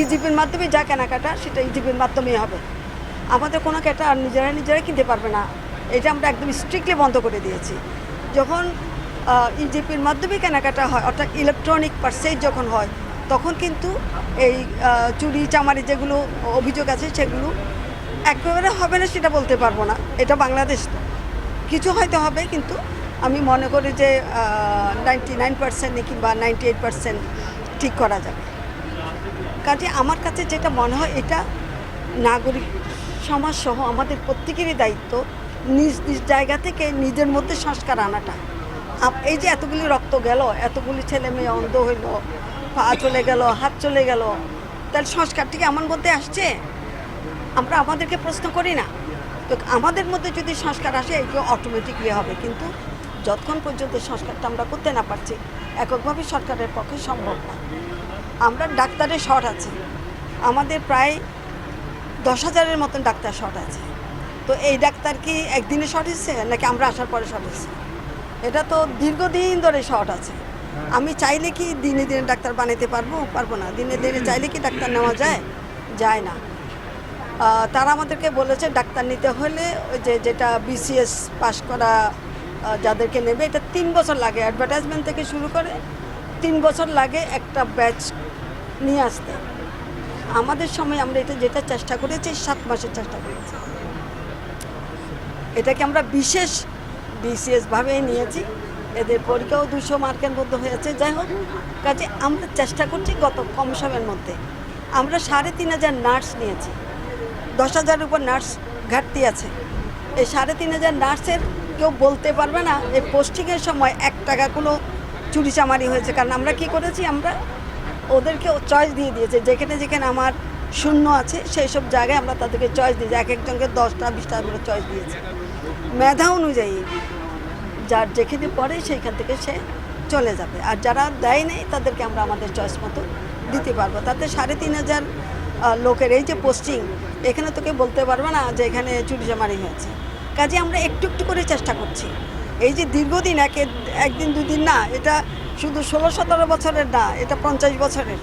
ইজিপির মাধ্যমে যা কেনাকাটা, সেটা ইজিপির মাধ্যমেই হবে। আমাদের কোনো আর নিজেরা নিজেরা কিনতে পারবে না। এটা আমরা একদম স্ট্রিক্টলি বন্ধ করে দিয়েছি। যখন ইজিপির মাধ্যমে কেনাকাটা হয়, অর্থাৎ ইলেকট্রনিক পার্সেজ যখন হয়, তখন কিন্তু এই চুরি, চামারি যেগুলো অভিযোগ আছে, সেগুলো একেবারে হবে না সেটা বলতে পারব না। এটা বাংলাদেশ তো। কিছু হয়তো হবে, কিন্তু আমি মনে করি যে নাইনটি নাইন পার্সেন্ট কিংবা নাইনটি এইট পার্সেন্ট ঠিক করা যাবে। কাজে আমার কাছে যেটা মনে হয় এটা নাগরিক সমাজ সহ আমাদের প্রত্যেকেরই দায়িত্ব নিজ নিজ জায়গা থেকে নিজের মধ্যে সংস্কার আনাটা। এই যে এতগুলি রক্ত গেল, এতগুলি ছেলে মেয়ে অন্ধ হইল, পা চলে গেল, হাত চলে গেল, তাহলে সংস্কারটি কি আমার মধ্যে আসছে? আমরা আমাদেরকে প্রশ্ন করি না। তো আমাদের মধ্যে যদি সংস্কার আসে এগুলো অটোমেটিকলি হবে। কিন্তু যতক্ষণ পর্যন্ত সংস্কারটা আমরা করতে না পারছি, এককভাবে সরকারের পক্ষে সম্ভব না। আমরা ডাক্তারের শর্ট আছে। আমাদের প্রায় দশ হাজারের মতন ডাক্তার শর্ট আছে। তো এই ডাক্তার কি একদিনে শর্ট হচ্ছে নাকি আমরা আসার পরে শর্ট হচ্ছে এটা তো দীর্ঘদিন ধরে শর্ট আছে। আমি চাইলে কি দিনে দিনে ডাক্তার বানাতে পারব? পারব না। দিনে দিনে চাইলে কি ডাক্তার নেওয়া যায়? যায় না। তারা আমাদেরকে বলেছে ডাক্তার নিতে হলে ওই যে যেটা বিসিএস পাশ করা যাদেরকে নেবে এটা তিন বছর লাগে। অ্যাডভার্টাইজমেন্ট থেকে শুরু করে তিন বছর লাগে একটা ব্যাচ নিয়ে আসতে। আমাদের সময় আমরা এটা যেটা চেষ্টা করেছি, সাত মাসের চেষ্টা করেছি। এটাকে আমরা বিশেষ বিসিএসভাবে নিয়েছি। এদের পরীক্ষাও দুশো মার্কের মধ্যে হয়েছে। যাই হোক, কাজে আমরা চেষ্টা করছি গত কম সময়ের মধ্যে। আমরা সাড়ে তিন হাজার নার্স নিয়েছি। দশ হাজারের উপর নার্স ঘাটতি আছে। এই সাড়ে তিন হাজার নার্সের কেউ বলতে পারবে না, এই পোস্টিংয়ের সময় এক টাকা কোনো চুরি চামারি হয়েছে। কারণ আমরা কি করেছি, আমরা ওদেরকে চয়েস দিয়ে দিয়েছে। যেখানে যেখানে আমার শূন্য আছে সেই সব জায়গায় আমরা তাদেরকে চয়েস দিয়েছি। এক একজনকে দশটা, বিশটা করে চয়েস দিয়েছি। মেধা অনুযায়ী যার যেখানে পড়ে সেইখান থেকে সে চলে যাবে। আর যারা দেয় নেই, তাদেরকে আমরা আমাদের চয়েস মতো দিতে পারব। তাতে সাড়ে তিন হাজার লোকের এই যে পোস্টিং এখানে তোকে বলতে পারবে না যে এখানে চুরি চামারি হয়েছে। কাজে আমরা একটু একটু করে চেষ্টা করছি। এই যে দীর্ঘদিন, এক, একদিন দুদিন না, এটা শুধু ষোলো সতেরো বছরের না এটা পঞ্চাশ বছরের।